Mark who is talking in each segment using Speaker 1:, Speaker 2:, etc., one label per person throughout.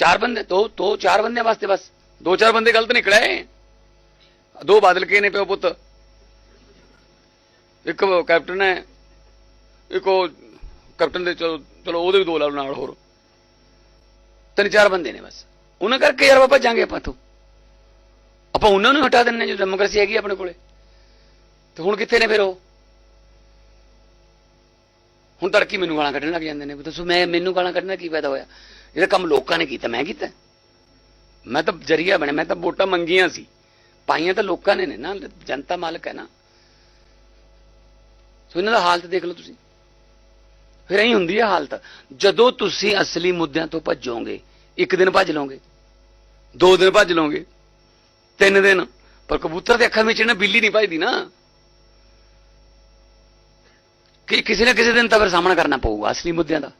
Speaker 1: ਚਾਰ ਬੰਦੇ ਦੋ ਦੋ ਚਾਰ ਬੰਦੇ ਵਾਸਤੇ ਬਸ ਦੋ ਚਾਰ ਬੰਦੇ ਗਲਤ ਨਿਕਲੇ ਦੋ ਬਾਦਲ ਕੇ ਨੇ ਪਿਓ ਪੁੱਤ ਇੱਕ ਕੈਪਟਨ ਹੈ ਇੱਕ ਉਹ ਕੈਪਟਨ ਦੇ ਚਲੋ ਚਲੋ ਉਹਦੇ ਵੀ ਦੋ ਲਾ ਨਾਲ ਹੋਰ ਤਿੰਨ ਚਾਰ ਬੰਦੇ ਨੇ ਬਸ ਉਹਨਾਂ ਕਰਕੇ ਯਾਰ ਬਾਬਾ ਜਾਂਗੇ ਆਪਾਂ ਤੋਂ ਆਪਾਂ ਉਹਨਾਂ ਨੂੰ ਹਟਾ ਦਿੰਨੇ ਜੋ ਡੈਮੋਕ੍ਰੇਸੀ ਹੈਗੀ ਆਪਣੇ ਕੋਲੇ ਤੇ ਹੁਣ ਕਿੱਥੇ ਨੇ ਫਿਰ ਉਹ ਹੁਣ ਤੜਕੀ ਮੈਨੂੰ ਗਾਲਾਂ ਕੱਢਣ ਲੱਗ ਜਾਂਦੇ ਨੇ ਦੱਸੋ ਮੈਂ ਮੈਨੂੰ ਗਾਲਾਂ ਕੱਢਣਾ ਕੀ ਫਾਇਦਾ ਹੋਇਆ ਜਿਹੜਾ ਕੰਮ ਲੋਕਾਂ ਨੇ ਕੀਤਾ, ਮੈਂ ਕੀਤਾ। ਮੈਂ ਤਾਂ ਜਰੀਆ ਬਣਿਆ, ਮੈਂ ਤਾਂ ਵੋਟਾਂ ਮੰਗੀਆਂ ਸੀ। ਪਾਈਆਂ ਤਾਂ ਲੋਕਾਂ ਨੇ ਨੇ ਨਾ, ਜਨਤਾ ਮਾਲਕ ਹੈ ਨਾ। ਸੋ ਇਹਨਾਂ ਦਾ ਹਾਲਤ ਦੇਖ ਲਓ ਤੁਸੀਂ। ਫਿਰ ਐਂ ਹੁੰਦੀ ਹੈ ਹਾਲਤ, ਜਦੋਂ ਤੁਸੀਂ ਅਸਲੀ ਮੁੱਦਿਆਂ ਤੋਂ ਭੱਜੋਗੇ, ਇੱਕ ਦਿਨ ਭੱਜ ਲਓਗੇ, ਦੋ ਦਿਨ ਭੱਜ ਲਓਗੇ, ਤਿੰਨ ਦਿਨ, ਪਰ ਕਬੂਤਰ ਦੇ ਅੱਖਾਂ ਵਿੱਚ ਨਾ ਬਿੱਲੀ ਨਹੀਂ ਭੱਜਦੀ ਨਾ। ਕਿ ਕਿਸੇ ਨਾ ਕਿਸੇ ਦਿਨ ਤਾਂ ਫਿਰ ਸਾਹਮਣਾ ਕਰਨਾ ਪਊਗਾ ਅਸਲੀ ਮੁੱਦਿਆਂ ਦਾ।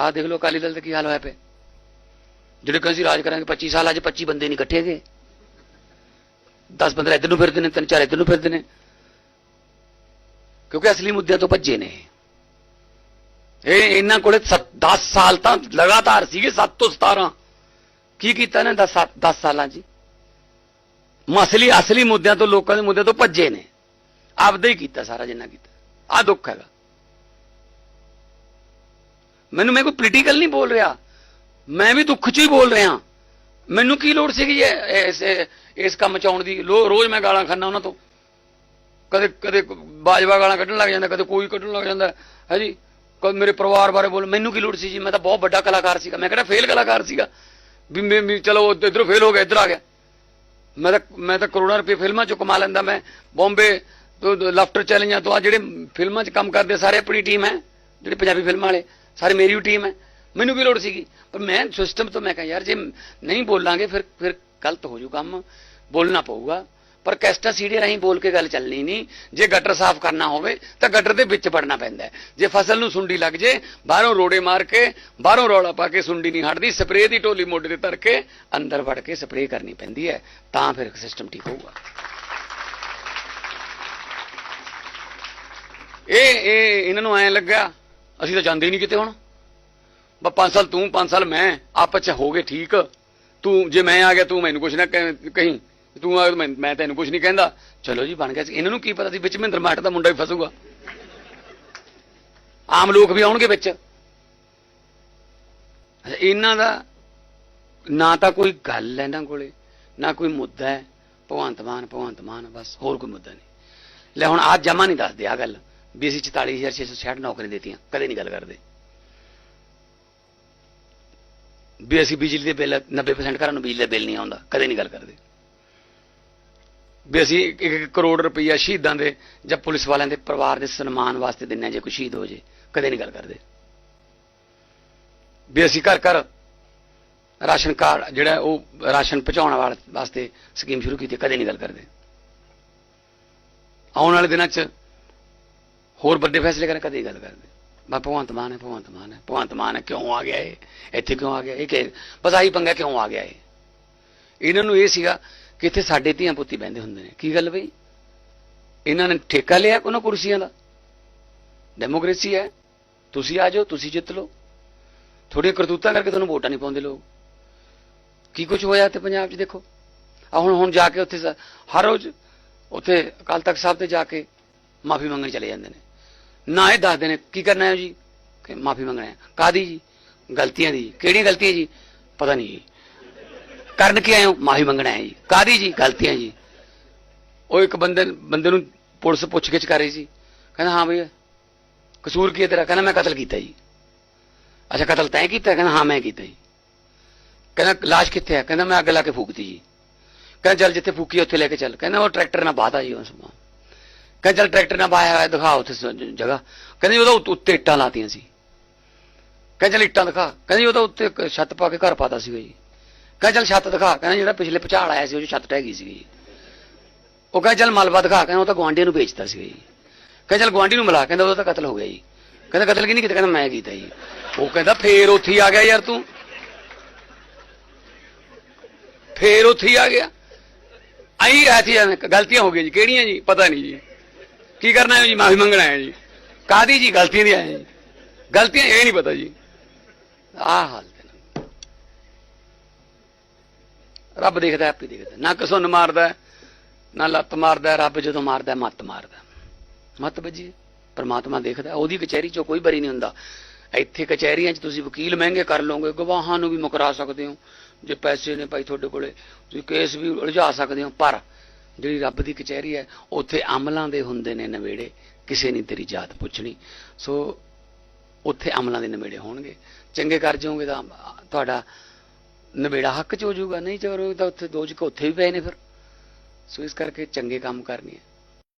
Speaker 1: ਆਹ ਦੇਖ ਲਓ, ਅਕਾਲੀ ਦਲ ਦਾ ਕੀ ਹਾਲ ਹੋਇਆ ਪਿਆ। ਜਿਹੜੇ ਕਹਿੰਦੇ ਸੀ ਰਾਜ ਕਰਾਂਗੇ 25 ਸਾਲ, ਅੱਜ 25 ਬੰਦੇ ਨਹੀਂ ਇਕੱਠੇ ਗਏ 10 15 ਇੱਧਰ ਨੂੰ ਫਿਰਦੇ ਨੇ, ਤਿੰਨ ਚਾਰ ਇੱਧਰ ਨੂੰ ਫਿਰਦੇ ਨੇ। ਕਿਉਂਕਿ ਅਸਲੀ ਮੁੱਦਿਆਂ ਤੋਂ ਭੱਜੇ ਨੇ ਇਹ। ਇਹਨਾਂ ਕੋਲੇ 10 ਸਾਲ ਤਾਂ ਲਗਾਤਾਰ ਸੀਗੇ 7 ਤੋਂ 17 ਕੀ ਕੀਤਾ ਨੇ 10 10 ਸਾਲਾਂ ਜੀ ਮਸਲੀ, ਅਸਲੀ ਮੁੱਦਿਆਂ ਤੋਂ, ਲੋਕਾਂ ਦੇ ਮੁੱਦਿਆਂ ਤੋਂ ਭੱਜੇ ਨੇ। ਆਪਦਾ ਹੀ ਕੀਤਾ ਸਾਰਾ ਜਿੰਨਾ ਕੀਤਾ। ਆ ਦੁੱਖ ਹੈਗਾ। ਮੈਨੂੰ ਮੈਂ ਕੋਈ ਪੋਲੀਟੀਕਲ ਨਹੀਂ ਬੋਲ ਰਿਹਾ। ਮੈਂ ਵੀ ਦੁੱਖ 'ਚ ਹੀ ਬੋਲ ਰਿਹਾ। ਮੈਨੂੰ ਕੀ ਲੋੜ ਸੀਗੀ ਇਸ ਇਸ ਕੰਮ ਚ ਆਉਣ ਦੀ? ਲੋ- ਰੋਜ਼ ਮੈਂ ਗਾਲਾਂ ਖਾਨਾ ਉਹਨਾਂ ਤੋਂ। ਕਦੇ ਕਦੇ ਬਾਜਵਾ ਗਾਲਾਂ ਕੱਢਣ ਲੱਗ ਜਾਂਦਾ, ਕਦੇ ਕੋਈ ਕੱਢਣ ਲੱਗ ਜਾਂਦਾ। ਹੈ ਜੀ? ਕਦੇ ਮੇਰੇ ਪਰਿਵਾਰ ਬਾਰੇ ਬੋਲ। ਮੈਨੂੰ ਕੀ ਲੋੜ ਸੀ ਜੀ? ਮੈਂ ਤਾਂ ਬਹੁਤ ਵੱਡਾ ਕਲਾਕਾਰ ਸੀਗਾ। ਮੈਂ ਕਿਹੜਾ ਫੇਲ ਕਲਾਕਾਰ ਸੀਗਾ? ਵੀ ਮੈਂ ਵੀ ਚਲੋ ਇਧਰੋਂ ਫੇਲ ਹੋ ਗਿਆ, ਇੱਧਰ ਆ ਗਿਆ। ਮੈਂ ਤਾਂ ਮੈਂ ਤਾਂ ਕਰੋੜਾਂ ਰੁਪਏ ਫਿਲਮਾਂ ਚੋਂ ਕਮਾ ਲੈਂਦਾ ਮੈਂ। ਬੰਬੇ ਤੋਂ ਲਾਫਟਰ ਚੈਲੰਜਾਂ ਤੋਂ ਆ ਜਿਹੜੇ ਫਿਲਮਾਂ 'ਚ ਕੰਮ ਕਰਦੇ ਸਾਰੇ ਆਪਣੀ ਟੀਮ ਹੈ, ਜਿਹੜੇ ਪੰਜਾਬੀ ਫਿਲਮਾਂ ਵਾਲੇ। ਸਾਰੇ ਮੇਰੀ ਵੀ ਟੀਮ ਹੈ। ਮੈਨੂੰ ਕੀ ਲੋੜ ਸੀਗੀ। ਪਰ ਮੈਂ ਸਿਸਟਮ ਤੋਂ ਮੈਂ ਕਿਹਾ, ਯਾਰ, ਜੇ ਨਹੀਂ ਬੋਲਾਂਗੇ ਫਿਰ ਫਿਰ ਗਲਤ ਹੋ ਜੂ ਕੰਮ। ਬੋਲਣਾ ਪਊਗਾ। ਪਰ ਕੈਸਟਾ ਸੀਡੀ ਰਾਹੀਂ ਬੋਲ ਕੇ ਗੱਲ ਚੱਲਣੀ ਨਹੀਂ। ਜੇ ਗਟਰ ਸਾਫ਼ ਕਰਨਾ ਹੋਵੇ, ਤਾਂ ਗਟਰ ਦੇ ਵਿੱਚ ਵੜਨਾ ਪੈਂਦਾ ਜੇ ਫਸਲ ਨੂੰ ਸੁੰਡੀ ਲੱਗ ਜੇ, ਬਾਹਰੋਂ ਰੋੜੇ ਮਾਰ ਕੇ, ਬਾਹਰੋਂ ਰੌਲਾ ਪਾ ਕੇ ਸੁੰਡੀ ਨਹੀਂ ਹਟਦੀ ਸਪਰੇਅ ਦੀ ਢੋਲੀ ਮੋਢੇ ਤੇ ਧਰ ਕੇ ਅੰਦਰ ਵੜ ਕੇ ਸਪਰੇਅ ਕਰਨੀ ਪੈਂਦੀ ਹੈ, ਤਾਂ ਫਿਰ ਸਿਸਟਮ ਠੀਕ ਹੋਊਗਾ। ਇਹ ਇਹ ਇਹਨਾਂ ਨੂੰ ਐਂ ਲੱਗਾ ਅਸੀਂ ਤਾਂ ਜਾਂਦੇ ਹੀ ਨਹੀਂ ਕਿਤੇ ਹੁਣ। ਬਸ 5 ਸਾਲ ਤੂੰ 5 ਸਾਲ ਮੈਂ, ਆਪਸ ਚ ਹੋ ਗਏ ਠੀਕ। ਤੂੰ, ਜੇ ਮੈਂ ਆ ਗਿਆ, ਤੂੰ ਮੈਨੂੰ ਕੁਛ ਨਾ ਕਹਿ- ਕਹੀਂ। ਤੂੰ ਆ ਮੈਂ ਮੈਂ ਤੈਨੂੰ ਕੁਛ ਨਹੀਂ ਕਹਿੰਦਾ। ਚਲੋ ਜੀ, ਬਣ ਗਿਆ ਸੀ। ਇਹਨਾਂ ਨੂੰ ਕੀ ਪਤਾ ਸੀ, ਵਿੱਚ ਮਹਿੰਦਰ ਮਾਟ ਦਾ ਮੁੰਡਾ ਵੀ ਫਸੂਗਾ। ਆਮ ਲੋਕ ਵੀ ਆਉਣਗੇ ਵਿੱਚ। ਇਹਨਾਂ ਦਾ ਨਾ ਤਾਂ ਕੋਈ ਗੱਲ ਹੈ ਇਹਨਾਂ ਕੋਲੇ, ਨਾ ਕੋਈ ਮੁੱਦਾ ਹੈ। ਭਗਵੰਤ ਮਾਨ ਭਗਵੰਤ ਮਾਨ, ਬਸ ਹੋਰ ਕੋਈ ਮੁੱਦਾ ਨਹੀਂ। ਲੈ ਹੁਣ ਅੱਜ ਜਮਾ ਨਹੀਂ ਦੱਸਦੇ ਆ ਗੱਲ। ਵੀ ਅਸੀਂ 44666 ਨੌਕਰੀਆਂ ਦਿੱਤੀਆਂ, ਕਦੇ ਨਹੀਂ ਗੱਲ ਕਰਦੇ। ਵੀ ਅਸੀਂ ਬਿਜਲੀ ਦੇ ਬਿੱਲ 90% ਘਰਾਂ ਨੂੰ ਬਿਜਲੀ ਦਾ ਬਿੱਲ ਨਹੀਂ ਆਉਂਦਾ, ਕਦੇ ਨਹੀਂ ਗੱਲ ਕਰਦੇ। ਵੀ ਅਸੀਂ 1 ਕਰੋੜ ਰੁਪਈਆ ਸ਼ਹੀਦਾਂ ਦੇ ਜਾਂ ਪੁਲਿਸ ਵਾਲਿਆਂ ਦੇ ਪਰਿਵਾਰ ਦੇ ਸਨਮਾਨ ਵਾਸਤੇ ਦਿੰਨੇ ਹਾਂ ਜੇ ਕੋਈ ਸ਼ਹੀਦ ਹੋ ਜੇ, ਕਦੇ ਨਹੀਂ ਗੱਲ ਕਰਦੇ। ਵੀ ਅਸੀਂ ਘਰ ਘਰ ਰਾਸ਼ਨ ਕਾਰਡ, ਜਿਹੜਾ ਉਹ ਰਾਸ਼ਨ ਪਹੁੰਚਾਉਣ ਵਾਲ- ਵਾਸਤੇ ਸਕੀਮ ਸ਼ੁਰੂ ਕੀਤੀ, ਕਦੇ ਨਹੀਂ ਗੱਲ ਕਰਦੇ। ਆਉਣ ਵਾਲੇ ਦਿਨਾਂ 'ਚ ਹੋਰ ਵੱਡੇ ਫੈਸਲੇ ਕਰਨ ਕਦੇ ਗੱਲ ਕਰਦੇ। ਬਾ ਭਗਵੰਤ ਮਾਨ ਹੈ, ਭਗਵੰਤ ਮਾਨ ਹੈ। ਭਗਵੰਤ ਮਾਨ ਹੈ, ਕਿਉਂ ਆ ਗਿਆ ਇਹ? ਇੱਥੇ ਕਿਉਂ ਆ ਗਿਆ ਇਹ? ਕਿ ਬਸ ਆਹੀ ਪੰਗਾ ਕਿਉਂ ਆ ਗਿਆ ਇਹ? ਇਹਨਾਂ ਨੂੰ ਇਹ ਸੀਗਾ ਕਿ ਇੱਥੇ ਸਾਡੇ ਧੀਆਂ ਪੁੱਤੀ ਬਹਿੰਦੇ ਹੁੰਦੇ ਨੇ। ਕੀ ਗੱਲ ਬਈ? ਇਹਨਾਂ ਨੇ ਠੇਕਾ ਲਿਆ ਉਹਨਾਂ ਕੁਰਸੀਆਂ ਦਾ। ਡੈਮੋਕ੍ਰੇਸੀ ਹੈ। ਤੁਸੀਂ ਆ ਜਾਓ, ਤੁਸੀਂ ਜਿੱਤ ਲਓ। ਥੋੜੀ ਕਰਤੂਤਾਂ ਕਰਕੇ ਤੁਹਾਨੂੰ ਵੋਟਾਂ ਨਹੀਂ ਪਾਉਂਦੇ ਲੋਕ। ਕੀ ਕੁਝ ਹੋਇਆ ਤੇ ਪੰਜਾਬ 'ਚ ਦੇਖੋ। ਆ ਹੁਣ ਹੁਣ ਜਾ ਕੇ ਉੱਥੇ ਹਰ ਰੋਜ਼ ਉੱਥੇ ਅਕਾਲ ਤਖਤ ਸਾਹਿਬ ਤੇ ਜਾ ਕੇ ਮਾਫੀ ਮੰਗਣ ਚਲੇ ਜਾਂਦੇ ਨੇ। ਨਾ ਇਹ ਦੱਸਦੇ ਨੇ, ਕੀ ਕਰਨਾ ਹੈ ਜੀ? ਕਿ ਮਾਫੀ ਮੰਗਣਾ ਹੈ। ਕਾਦੀ ਜੀ? ਗਲਤੀਆਂ ਦੀ ਕਿਹੜੀ ਗਲਤੀਆਂ ਜੀ? ਪਤਾ ਨਹੀਂ ਜੀ। ਕਰਨ ਕੀ ਆਏ ਹੋ? ਮਾਫੀ ਮੰਗਣਾ ਹੈ ਜੀ। ਕਾਦੀ ਜੀ? ਗਲਤੀਆਂ ਜੀ। ਉਹ ਇੱਕ ਬੰਦੇ ਬੰਦੇ ਨੂੰ ਪੁਲਿਸ ਪੁੱਛ ਗਿੱਛ ਕਰ ਰਹੀ ਸੀ। ਕਹਿੰਦਾ, ਹਾਂ ਭਈਆ, ਕਸੂਰ ਕੀ ਹੈ ਤੇਰਾ? ਕਹਿੰਦਾ, ਮੈਂ ਕਤਲ ਕੀਤਾ ਜੀ। ਅੱਛਾ, ਕਤਲ ਤੈਂ ਕੀਤਾ? ਕਹਿੰਦਾ, ਹਾਂ, ਮੈਂ ਕੀਤਾ ਜੀ। ਕਹਿੰਦਾ, ਲਾਸ਼ ਕਿੱਥੇ ਹੈ? ਕਹਿੰਦਾ, ਮੈਂ ਅੱਗ ਲਾ ਕੇ ਫੂਕਤੀ ਜੀ। ਕਹਿੰਦਾ, ਚੱਲ ਜਿੱਥੇ ਫੂਕੀ ਉੱਥੇ ਲੈ ਕੇ ਚੱਲ। ਕਹਿੰਦਾ, ਉਹ ਟਰੈਕਟਰ ਨਾਲ ਬਾਤਾ ਜੀ ਉਸ ਨੂੰ ਕਹਿੰਦੇ ਚੱਲ ਟਰੈਕਟਰ ਨਾਲ ਬਾਇਆ ਹੋਇਆ, ਦਿਖਾ ਉੱਥੇ ਜਗ੍ਹਾ। ਕਹਿੰਦੇ ਉਹਦਾ ਉੱਤੇ ਇੱਟਾਂ ਲਾਤੀਆਂ ਸੀ। ਕਹਿੰਦੇ ਚੱਲ ਇੱਟਾਂ ਦਿਖਾ। ਕਹਿੰਦੇ ਉਹਦਾ ਉੱਤੇ ਛੱਤ ਪਾ ਕੇ ਘਰ ਪਾਤਾ ਸੀਗਾ ਜੀ। ਕਹਿੰਦੇ ਚੱਲ ਛੱਤ ਦਿਖਾ। ਕਹਿੰਦੇ ਜਿਹੜਾ ਪਿਛਲੇ ਭੁਚਾਲ ਆਇਆ ਸੀ ਉਹ ਛੱਤ ਟਹਿ ਗਈ ਸੀਗੀ ਜੀ। ਉਹ ਕਹਿੰਦਾ ਚੱਲ ਮਲਬਾ ਦਿਖਾ। ਕਹਿੰਦੇ ਉਹ ਤਾਂ ਗਵਾਂਢੀਆਂ ਨੂੰ ਵੇਚਤਾ ਸੀਗਾ ਜੀ। ਕਹਿੰਦੇ ਚੱਲ ਗਵਾਂਢੀ ਨੂੰ ਮਿਲਾ। ਕਹਿੰਦਾ ਉਹਦਾ ਤਾਂ ਕਤਲ ਹੋ ਗਿਆ ਜੀ। ਕਹਿੰਦਾ ਕਤਲ ਕੀ ਨਹੀਂ ਕੀਤਾ? ਕਹਿੰਦਾ ਮੈਂ ਕੀਤਾ ਜੀ। ਉਹ ਕਹਿੰਦਾ ਫੇਰ ਉੱਥੇ ਹੀ ਆ ਗਿਆ ਯਾਰ ਤੂੰ। ਫੇਰ ਉੱਥੇ ਹੀ ਆ ਗਿਆ। ਆਈ ਰਹਤੀ ਗਲਤੀਆਂ ਹੋ ਗਈਆਂ ਜੀ। ਕਿਹੜੀਆਂ ਜੀ? ਪਤਾ ਨਹੀਂ ਜੀ। ਕੀ ਕਰਨਾ ਹੈ ਜੀ? ਮਾਫੀ ਮੰਗਣਾ ਹੈ ਜੀ। ਕਾਦੀ ਜੀ? ਗਲਤੀਆਂ ਦੀ ਆਏ ਜੀ। ਗਲਤੀਆਂ ਇਹ ਨਹੀਂ ਪਤਾ ਜੀ। ਆਹ ਹਾਲ ਰੱਬ ਦੇਖਦਾ, ਆਪੇ ਦੇਖਦਾ। ਨਾ ਕਿਸੋਂ ਮਾਰਦਾ, ਨਾ ਲੱਤ ਮਾਰਦਾ, ਰੱਬ ਜਦੋਂ ਮਾਰਦਾ, ਮੱਤ ਮਾਰਦਾ। ਹੈ। ਮੱਤ ਵੱਜੀ। ਪਰਮਾਤਮਾ ਦੇਖਦਾ। ਉਹਦੀ ਕਚਹਿਰੀ ਚੋਂ ਕੋਈ ਬਰੀ ਨਹੀਂ ਹੁੰਦਾ। ਇੱਥੇ ਕਚਹਿਰੀਆਂ 'ਚ ਤੁਸੀਂ ਵਕੀਲ ਮਹਿੰਗੇ ਕਰ ਲਓਗੇ, ਗਵਾਹਾਂ ਨੂੰ ਵੀ ਮੁਕਰਾ ਸਕਦੇ ਹੋ। ਜੇ ਪੈਸੇ ਨੇ ਭਾਈ ਤੁਹਾਡੇ ਕੋਲੇ, ਤੁਸੀਂ ਕੇਸ ਵੀ ਉਲਝਾ ਸਕਦੇ ਹੋ। ਪਰ ਜਿਹੜੀ ਰੱਬ ਦੀ ਕਚਹਿਰੀ ਹੈ, ਉੱਥੇ ਅਮਲਾਂ ਦੇ ਹੁੰਦੇ ਨੇ ਨਵੇੜੇ, ਕਿਸੇ ਨਹੀਂ ਤੇਰੀ ਜਾਤ ਪੁੱਛਣੀ। ਸੋ ਉੱਥੇ ਅਮਲਾਂ ਦੇ ਨਵੇੜੇ ਹੋਣਗੇ। ਚੰਗੇ ਕਰ ਜਾਓਗੇ ਤਾਂ ਤੁਹਾਡਾ ਨਵੇੜਾ ਹੱਕ ਚ ਹੋ ਜਾਊਗਾ, ਨਹੀਂ ਚੋਰੋਗੇ ਤਾਂ ਉੱਥੇ ਦੋਜ ਕੋ ਉੱਥੇ ਵੀ ਪਏ ਨੇ ਫਿਰ। ਸੋ ਇਸ ਕਰਕੇ ਚੰਗੇ ਕੰਮ ਕਰਨੇ ਆ।